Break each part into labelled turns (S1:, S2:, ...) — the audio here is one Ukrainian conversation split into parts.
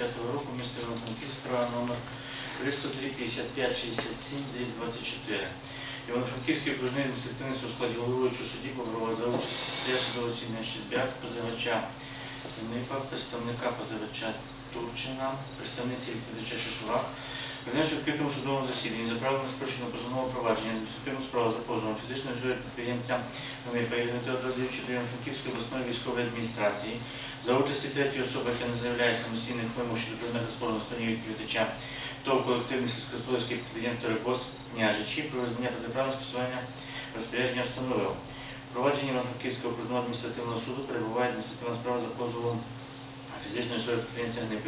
S1: 25 року, місто Івано-Франківськ, справа номер 303 55 67 24. Івано-Франківський окружний адміністративний суд складі головуючого судді Боброва за участь засідання Щербяк, позивача Нипа, представника позивача Турчина, представниці відповідача Шишувак, Визнавши в відкритому судовому засіданні за правилами спрощеного позовного провадження адміністративну справу за позовом фізичної особи підприємця Теодорівича до Івано-Франківської обласної військової адміністрації за участі третьої особи, яка не заявляє самостійних вимог щодо предмета спору на стороні відповідача ТОВ колективних сільськогосподарських підприємств «Рибос» Княжичі про визнання протиправного скасування розпорядження встановив. Провадження Івано-Франківського окружного адміністративного суду перебуває адміністративна справа за позовом фізичної особи підприємця ГНИП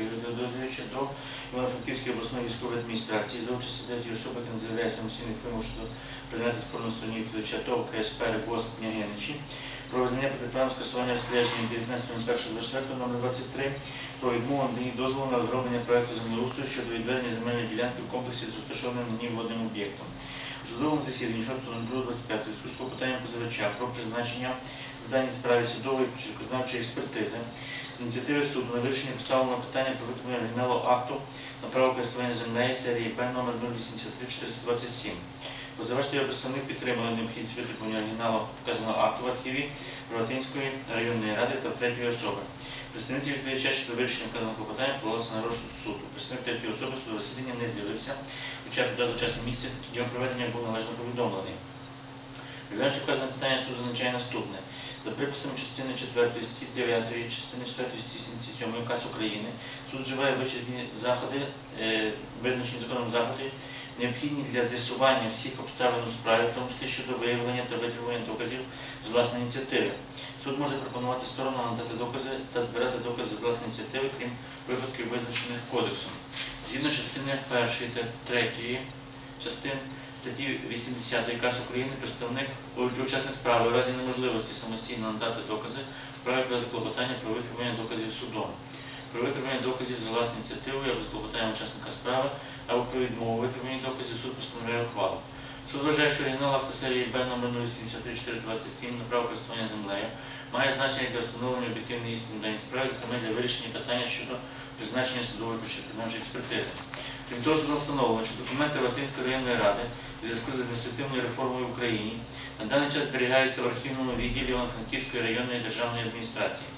S1: Івано-Франківської обласної військової адміністрації за участі третьої особи, яка не заявляє самостійних вимог щодо предмету на стороні ТОВ КСП «Рибос» Княгиничі про визнання протиправного скасування розпорядження 19.01.24 номер 23 про відмову наданні дозволу на розроблення проекту землеустрою щодо відведення земельної ділянки в комплексі з розташованим на ній водним об'єктом. У судовому засіданні 6.02.25 зв'язку з клопотанням позивача про призначення в справі судової почеркознавчої експертизи з ініціативи суду на вирішення поставленого питання про витримання оригіналу акту на право користування землею серії П номер 083427. Позивач його представник підтримали необхідність витримання оригіналу вказаного акту в архіві Рогатинської районної ради та третьої особи. Представниці відповідача щодо вирішення вказаного клопотання подалися на розсуд суду. Представник третьої особи судового засідання не з'явився, хоча в дату час і його проведення був належно повідомлений. Вказане питання, суд зазначає наступне. За приписами частини 4 статті 9, частини 4 статті 77 УКАС України, суд вживає вичерпні заходи, е, визначені законом заходи, необхідні для з'ясування всіх обставин у справі, в тому числі щодо виявлення та витримування доказів з власної ініціативи. Суд може пропонувати сторонам надати докази та збирати докази з власної ініціативи, крім випадків, визначених кодексом. Згідно частини 1 та 3 частин статті 80 КАС України представник учасник справи у разі неможливості самостійно надати докази вправі подати клопотання про витримання доказів судом. Про витримання доказів за власною ініціативою або з клопотанням учасника справи або про відмову витримання доказів суд постановляє ухвалу. Суд вважає, що оригінал акта серії Б номер 073-427 на право користування землею має значення для встановлення об'єктивної істини даній справі, зокрема для вирішення питання щодо призначення судової почерпної експертизи. Судом встановлено, що документи Латинської районної ради у зв'язку з адміністративною реформою в Україні на даний час зберігаються в архівному відділі Івано-Франківської районної державної адміністрації.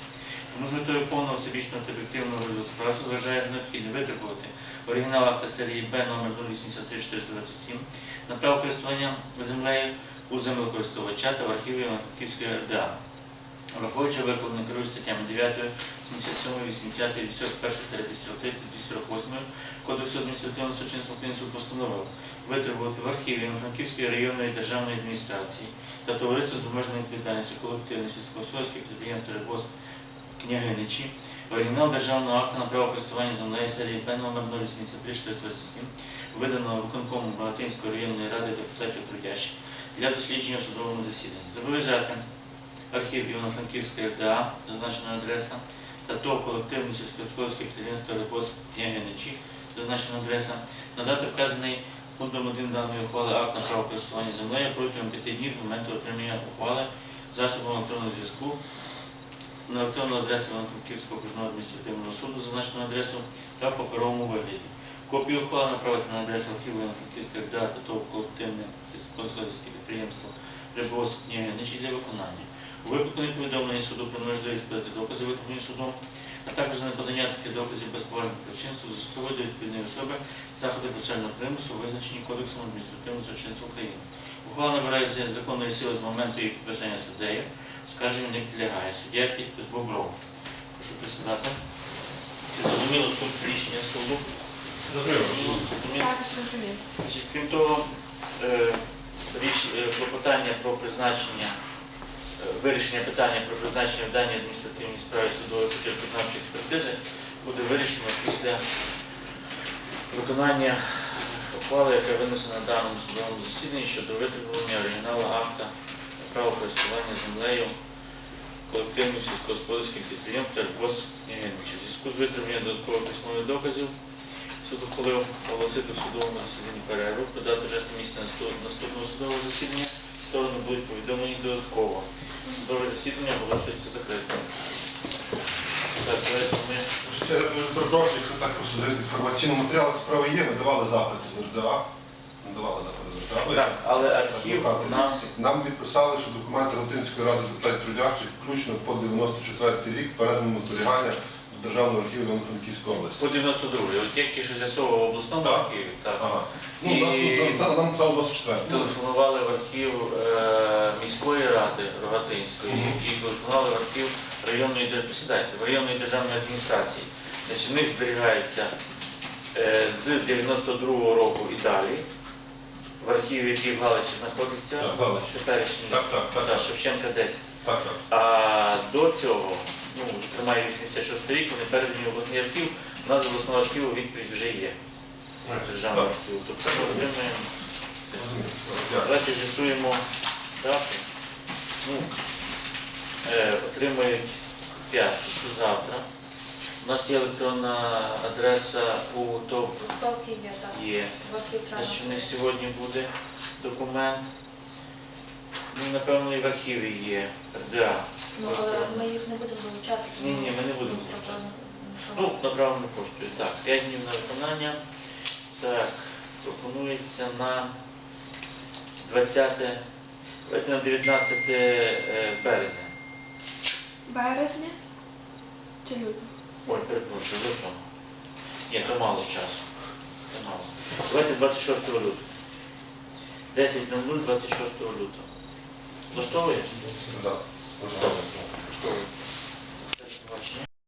S1: Тому з метою повного всебічного та об'єктивного розгляду вважає за необхідне витребувати оригінал акта серії Б номер 083427 на право користування землею у землекористувача та в архіві Івано-Франківської РДА. Враховуючи викладено керують статтями 9, 77, 80, 241, 243, 248 Кодексу адміністративного судочинства суд постановив витребувати в архіві Франківської районної державної адміністрації та товариство з обмеженою відповідальністю колективних сільськогосподарських підприємств «Рибос» Княгиничі, оригінал державного акту на право користування землею серії П номер 083427, виданого виконкомом Багатинської районної ради депутатів трудящих для дослідження в судовому засіданні. Зобов'язати архів Івано-Франківської РДА, зазначена адреса, та ТОВ колективне сільськогосподарське підприємство «Рибос» Княгиничі, зазначена адреса, надати вказаний пунктом 1 даної ухвали акт на право користування землею протягом 5 днів з моменту отримання ухвали засобом електронного зв'язку на електронну адресу Івано-Франківського окружного адміністративного суду, зазначену адресу та в паперовому вигляді. Копію ухвали направити на адресу архіву Івано-Франківської РДА та ТОВ колективне сільськогосподарське підприємство «Рибос» Княгиничі для виконання. У випадку неповідомлення суду про неможливість подати докази виконані судом, а також за неподання таких доказів без поважних причин суд застосовує до відповідної особи заходи процесуального примусу, визначені Кодексом адміністративного злочинства України. Ухвала набирає законної сили з моменту її підписання суддею, скарженню не підлягає. Суддя підпис Бобров. Прошу присідати. Чи зрозуміло суть рішення суду? Зрозуміло.
S2: Так, зрозумів.
S1: Крім того, е, е, клопотання про призначення, вирішення питання про призначення в даній адміністративній справі судової почерпознавчої експертизи буде вирішено після виконання ухвали, яка винесена на даному судовому засіданні щодо витребування оригіналу акта право користування землею колективних сільськогосподарських підприємств «Тербос Євгеновича». У зв'язку з витриманням додаткових письмових доказів Суд ухвалив оголосити в судовому засіданні перерву, подати і місце наступного судового засідання. Сторони будуть повідомлені додатково. Судове засідання оголошується закритим. Так, давайте ми
S3: раз дуже перепрошую, якщо так посудити інформаційний матеріал справи є, ми давали запити з РДА. Ми давали запити з РДА.
S1: Так, але архів у нас
S3: Нам відписали, що документи Ротинської ради депутатів трудячих включно по 94 рік передані на зберігання Державного архіву Івано-Франківської області.
S1: по 92 От тільки що з'ясовував в обласному
S3: Так.
S1: архіві, так.
S3: Ага. Ну,
S1: І-
S3: нам- нам- нам стало 24.
S1: Телефонували в архів е, міської ради Рогатинської
S3: Мгм.
S1: і телефонували в архів районної дер- в районної державної адміністрації. Значить, в них зберігається е, з 92-го року і далі. В архіві, який в Галичі знаходиться,
S3: Так,
S1: теперішній
S3: Так, так, так,
S1: да. Шевченка 10.
S3: Так, так.
S1: А до цього, ну, зокрема, 86 рік, вони передані в обласний архів. У нас з обласного архіву відповідь вже є. Державного архіву. Тобто ми отримаємо. Давайте з'ясуємо дату. Ну, е, отримають п'ятницю завтра. У нас є електронна адреса у ТОП
S2: Толки є, так.
S1: є.
S2: В архів.
S1: Значить, у них сьогодні буде документ. Ну, напевно, і в архіві є РДА.
S2: Ну, але ми їх не будемо вилучати.
S1: Ні, ні, ми не будемо Ну,
S2: ну,
S1: направлено коштує. Так, 5 днів на виконання. Так, пропонується на 20, давайте на 19 е, березня.
S2: Березня чи лютого?
S1: Ой, перепрошую, лютого. Ні, то мало часу. Це мало. Давайте 26 лютого. 10.00 26 лютого. Влаштовує?
S3: Так. Влаштовує.